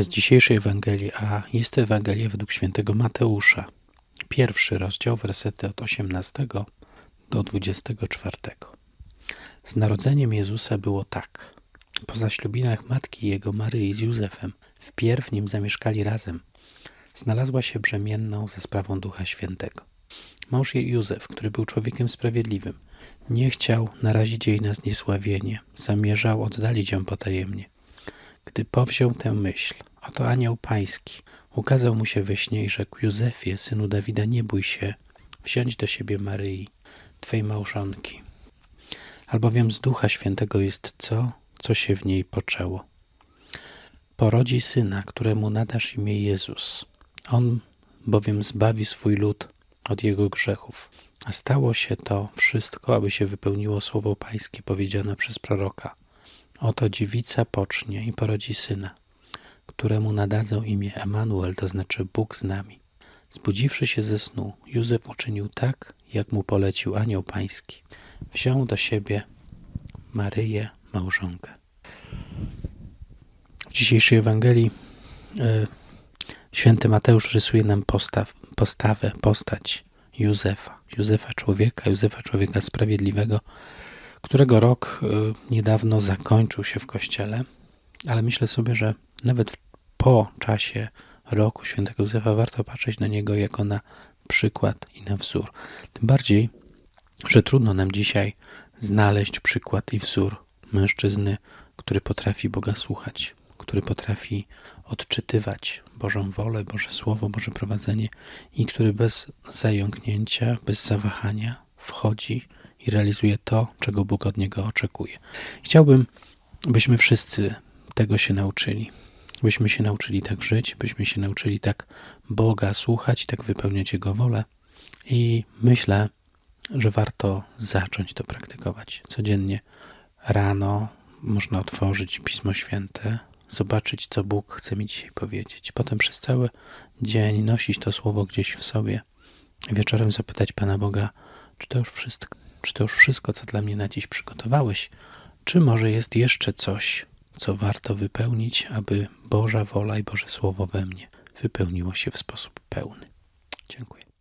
z dzisiejszej Ewangelii, a jest to Ewangelia według świętego Mateusza. Pierwszy rozdział, wersety od 18 do 24. Z narodzeniem Jezusa było tak. Po zaślubinach matki jego Maryi z Józefem, wpierw nim zamieszkali razem, znalazła się brzemienną ze sprawą Ducha Świętego. Mąż jej Józef, który był człowiekiem sprawiedliwym, nie chciał narazić jej na zniesławienie, zamierzał oddalić ją potajemnie. Gdy powziął tę myśl, oto anioł pański ukazał mu się we śnie i rzekł Józefie, synu Dawida, nie bój się wziąć do siebie Maryi, twej małżonki, albowiem z Ducha Świętego jest co, co się w niej poczęło. Porodzi syna, któremu nadasz imię Jezus. On bowiem zbawi swój lud od jego grzechów. A stało się to wszystko, aby się wypełniło słowo pańskie powiedziane przez proroka. Oto dziewica pocznie i porodzi syna, któremu nadadzą imię Emanuel, to znaczy Bóg z nami. Zbudziwszy się ze snu, Józef uczynił tak, jak mu polecił anioł pański. Wziął do siebie Maryję, małżonkę. W dzisiejszej Ewangelii e, święty Mateusz rysuje nam postaw, postawę, postać Józefa. Józefa człowieka, Józefa człowieka sprawiedliwego, którego rok y, niedawno zakończył się w kościele, ale myślę sobie, że nawet po czasie roku świętego Józefa warto patrzeć na niego jako na przykład i na wzór. Tym bardziej, że trudno nam dzisiaj znaleźć przykład i wzór mężczyzny, który potrafi Boga słuchać, który potrafi odczytywać Bożą wolę, Boże Słowo, Boże prowadzenie i który bez zająknięcia, bez zawahania wchodzi i realizuje to, czego Bóg od niego oczekuje. Chciałbym, byśmy wszyscy tego się nauczyli. Byśmy się nauczyli tak żyć, byśmy się nauczyli tak Boga słuchać, tak wypełniać Jego wolę. I myślę, że warto zacząć to praktykować. Codziennie rano można otworzyć Pismo Święte, zobaczyć, co Bóg chce mi dzisiaj powiedzieć. Potem przez cały dzień nosić to słowo gdzieś w sobie. Wieczorem zapytać Pana Boga, czy to już wszystko, czy to już wszystko, co dla mnie na dziś przygotowałeś, czy może jest jeszcze coś, co warto wypełnić, aby Boża wola i Boże Słowo we mnie wypełniło się w sposób pełny. Dziękuję.